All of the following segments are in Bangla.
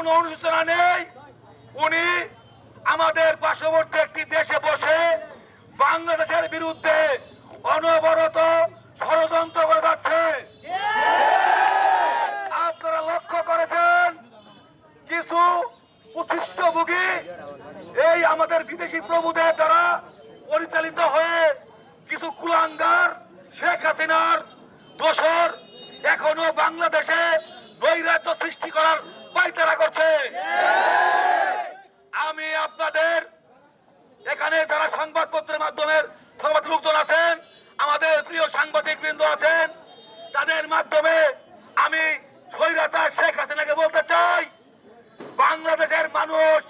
কোনো অনুশোচনা নেই। উনি আমাদের পার্শ্ববর্তী একটি দেশে বসে বাংলাদেশের বিরুদ্ধে অনবরত ষড়যন্ত্র করে যাচ্ছে। আপনারা লক্ষ্য করেছেন? কিছু প্রতিষ্ঠভোগী এই আমাদের বিদেশি প্রভুদের দ্বারা পরিচালিত হয়ে কিছু কুলাঙ্গার, শেখ হাসিনার দোসর এখনও বাংলাদেশে নৈরাজ্য সৃষ্টি করার পাইতারা করছে। আমি আপনাদের এখানে যারা সংবাদপত্রের মাধ্যমে সংবাদ লোকজন আছেন, আমাদের প্রিয় সাংবাদিক বৃন্দ আছেন, তাদের মাধ্যমে আমি স্বৈরাচার শেখ হাসিনাকে বলতে চাই, বাংলাদেশের মানুষ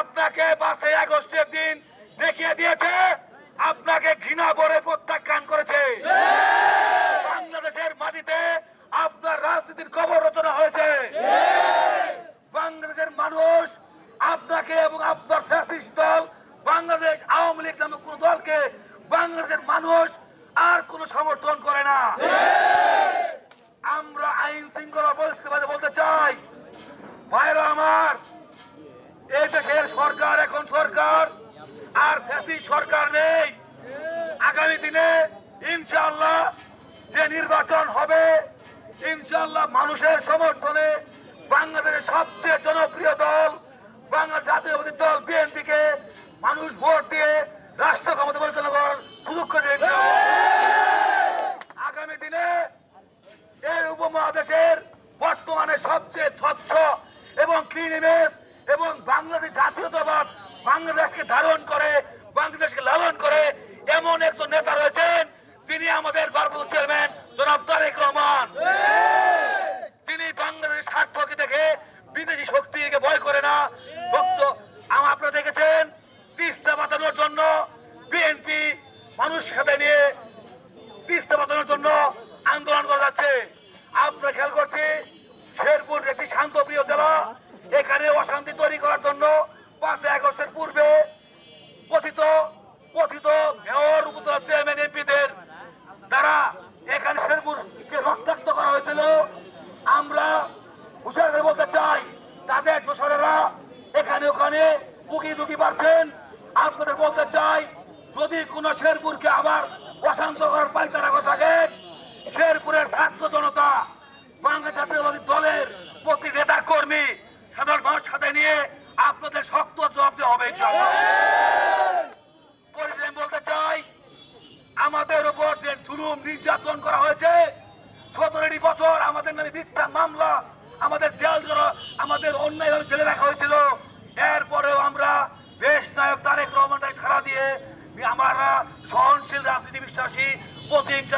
আপনাকে পাঁচই আগস্টের দিন দেখিয়ে দিয়েছে, আপনাকে ঘৃণা ভরে প্রত্যাখ্যান করেছে বাংলাদেশের মাটিতে আপনার রাজনীতির কবর রচনা হয়েছে বাংলাদেশের মানুষ আপনাকে এবং আপনার ফ্যাসিস্ট দল বাংলাদেশ আওয়ামী লীগ নামক কোন দলকে বাংলাদেশের মানুষ আর কোনো সমর্থন করে না আমরা আইন শৃঙ্খলা পরিস্থিতি বলতে চাই। ভাইরা আমার, এই দেশের সরকার এখন সরকার, আর ফ্যাসি সরকার নেই। আগামী দিনে ইনশাআল্লাহ যে নির্বাচন হবে, ইনশাআল্লাহ মানুষের সমর্থনে বাংলাদেশের সবচেয়ে জনপ্রিয় দল বাংলা জাতীয়বাদী দল বিএনপি কে মানুষ ভোট দিয়ে রাষ্ট্র ক্ষমতা পরিচালনা করার সুযোগ করে দেবে আগামী দিনে এই উপমহাদেশের বর্তমানে সবচেয়ে স্বচ্ছ এবং ক্লিন ইমেজ এবং বাংলাদেশ জাতীয়তাবাদ বাংলাদেশকে ধারণ করে বাংলাদেশকে লালন করে এমন একজন নেতা রয়েছেন তিনি আমাদের ভারপ্রাপ্ত চেয়ারম্যান জনাব তারেক রহমান তিনি বাংলাদেশের স্বার্থকে দেখে বিদেশি শক্তিকে ভয় করে না ভক্ত আম- আপনারা দেখেছেন তিস্তা বাঁচানোর জন্য বিএনপি মানুষ সাথে নিয়ে তিস্তা বাঁচানোর জন্য আন্দোলন করা যাচ্ছে আমরা খেয়াল করছি শেরপুর একটি শান্তপ্রিয় জেলা এখানে অশান্তি তৈরি করার জন্য পাঁচই আগস্টের পূর্বে কথিত কথিত মেয়র উপজেলা চেয়ারম্যান এমপিদের দ্বারা এখানে শেরপুরকে রক্তাক্ত করা হয়েছিল আমরা হুশিয়ার করে বলতে চাই তাদের দোসরেরা এখানে ওখানে বুকি দুকি পারছেন? আপনাদের বলতে চাই, যদি কোন শেরপুরকে আবার অশান্ত করার পাইতারা থাকে, শেরপুরের ছাত্র জনতা বাংলা জাতীয়বাদী দলের প্রতি নেতা কর্মী, সাধারণ মানুষ সাথে নিয়ে আপনাদের শক্ত জবাব দেওয়া হবে বলতে চাই, আমাদের উপর যে জুলুম নির্যাতন করা হয়েছে, সতেরোটি বছর আমাদের নামে মিথ্যা মামলা, আমাদের জেল আমাদের অন্যায়ভাবে জেলে রাখা হয়েছিল। এরপরেও আমরা নায়ক তারেক রহমান সারা দিয়ে আমরা সহনশীল রাজনীতি বিশ্বাসী প্রতিহিংসা